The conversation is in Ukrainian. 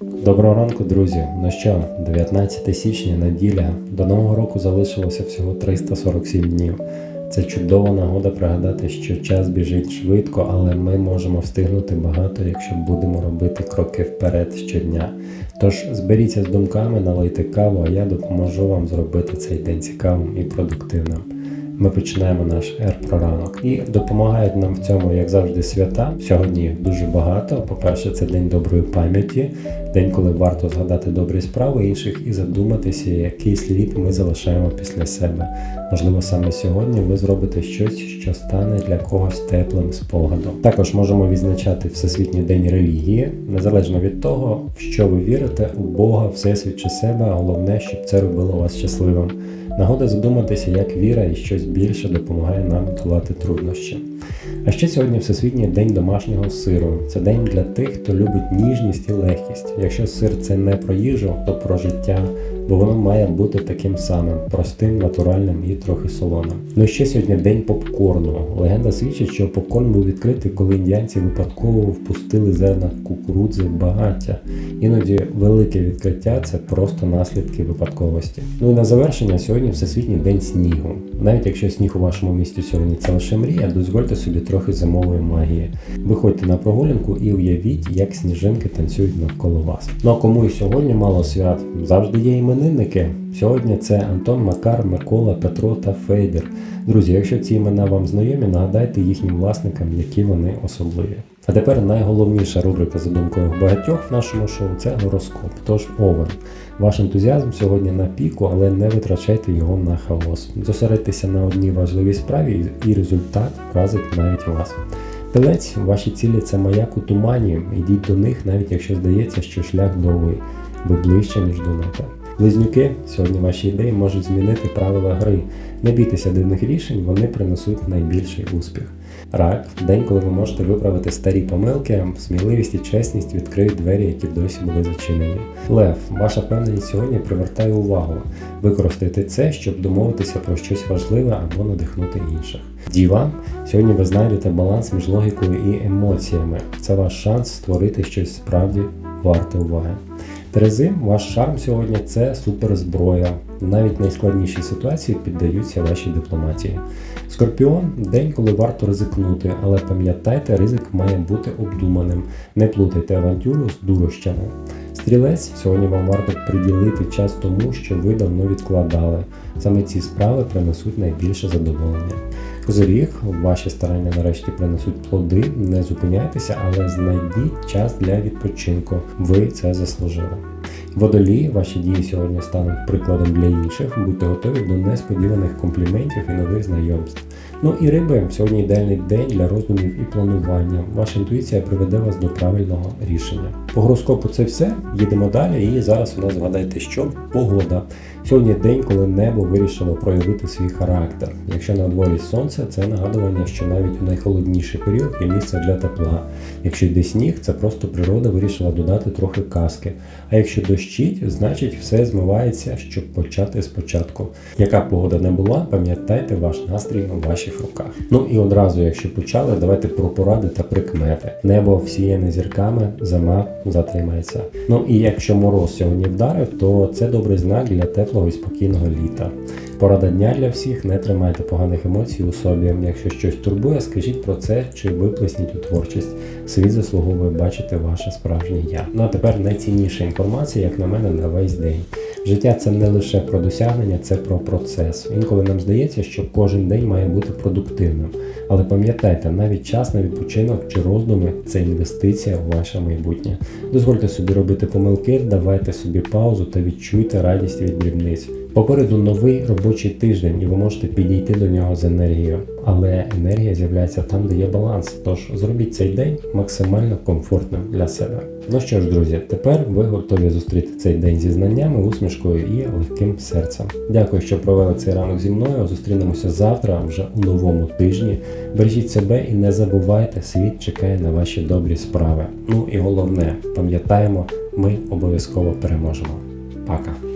Доброго ранку, друзі. Ну що, 19 січня, неділя. До нового року залишилося всього 347 днів. Це чудова нагода пригадати, що час біжить швидко, але ми можемо встигнути багато, якщо будемо робити кроки вперед щодня. Тож зберіться з думками, налийте каву, а я допоможу вам зробити цей день цікавим і продуктивним. Ми починаємо наш ер про ранок. І допомагають нам в цьому, як завжди, свята. Сьогодні їх дуже багато. По-перше, це день доброї пам'яті, день, коли варто згадати добрі справи інших і задуматися, який слід ми залишаємо після себе. Можливо, саме сьогодні ви зробите щось, що стане для когось теплим спогадом. Також можемо відзначати Всесвітній день релігії, незалежно від того, в що ви вірите, у Бога, Всесвіт чи себе. Головне, щоб це робило вас щасливим. Нагода задуматися, як віра і щось більше допомагає нам долати труднощі. А ще сьогодні Всесвітній день домашнього сиру. Це день для тих, хто любить ніжність і легкість. Якщо сир це не про їжу, то про життя, бо воно має бути таким самим простим, натуральним і трохи солоним. Ну і ще сьогодні день попкорну. Легенда свідчить, що попкорн був відкритий, коли індіанці випадково впустили зерна кукурудзи в багаття. Іноді велике відкриття це просто наслідки випадковості. Ну і на завершення сьогодні Всесвітній день снігу. Навіть якщо сніг у вашому місті сьогодні це лише мрія, дозвольте собі трохи зимової магії. Виходьте на прогулянку і уявіть, як сніжинки танцюють навколо вас. Ну а кому і сьогодні мало свят, завжди є іменинники. Сьогодні це Антон, Макар, Микола, Петро та Федір. Друзі, якщо ці імена вам знайомі, нагадайте їхнім власникам, які вони особливі. А тепер найголовніша рубрика за думкою багатьох в нашому шоу це гороскоп. Тож овен. Ваш ентузіазм сьогодні на піку, але не витрачайте його на хаос. Зосередьтеся на одній важливій справі, і результат вразить навіть вас. Телець, ваші цілі це маяк у тумані. Йдіть до них, навіть якщо здається, що шлях довгий, ви ближче, ніж думаєте. Близнюки, сьогодні ваші ідеї можуть змінити правила гри. Не бійтеся дивних рішень, вони принесуть найбільший успіх. Рак день, коли ви можете виправити старі помилки, сміливість і чесність відкриють двері, які досі були зачинені. Лев, ваша впевненість сьогодні привертає увагу. Використайте це, щоб домовитися про щось важливе або надихнути інших. Діва, сьогодні ви знайдете баланс між логікою і емоціями. Це ваш шанс створити щось справді варте уваги. Терези, ваш шарм сьогодні це суперзброя. Навіть найскладніші ситуації піддаються вашій дипломатії. Скорпіон день, коли варто ризикнути, але пам'ятайте, ризик має бути обдуманим. Не плутайте авантюру з дурощами. Стрілець, сьогодні вам варто приділити час тому, що ви давно відкладали. Саме ці справи принесуть найбільше задоволення. Козиріг, ваші старання нарешті принесуть плоди, не зупиняйтеся, але знайдіть час для відпочинку. Ви це заслужили. Водолії, ваші дії сьогодні стануть прикладом для інших. Будьте готові до несподіваних компліментів і нових знайомств. Ну і риби, сьогодні ідеальний день для роздумів і планування. Ваша інтуїція приведе вас до правильного рішення. По гороскопу це все. Їдемо далі. І зараз у нас згадайте, що погода. Сьогодні день, коли небо вирішило проявити свій характер. Якщо на дворі сонце, це нагадування, що навіть у найхолодніший період є місце для тепла. Якщо йде сніг, це просто природа вирішила додати трохи казки. А якщо дощить, значить все змивається, щоб почати спочатку. Яка погода не була, пам'ятайте ваш настрій у ваших руках. Ну і одразу, якщо почали, давайте про поради та прикмети. Небо всіяне зірками, зима затримається. Ну і якщо мороз сьогодні вдарив, то це добрий знак для теплого і спокійного літа. Порада дня для всіх, не тримайте поганих емоцій у собі. Якщо щось турбує, скажіть про це чи виплесніть у творчість. Світ заслуговує бачити ваше справжнє я. Ну а тепер найцінніша інформація, як на мене, на весь день. Життя це не лише про досягнення, це про процес. Інколи нам здається, що кожен день має бути продуктивним. Але пам'ятайте, навіть час на відпочинок чи роздуми це інвестиція у ваше майбутнє. Дозвольте собі робити помилки, давайте собі паузу та відчуйте радість від дрібниць. Попереду новий робочий тиждень, і ви можете підійти до нього з енергією. Але енергія з'являється там, де є баланс. Тож зробіть цей день максимально комфортним для себе. Ну що ж, друзі, тепер ви готові зустріти цей день зі знаннями, усмішкою і легким серцем. Дякую, що провели цей ранок зі мною. Зустрінемося завтра, вже у новому тижні. Бережіть себе і не забувайте, світ чекає на ваші добрі справи. Ну і головне, пам'ятаємо, ми обов'язково переможемо. Пока!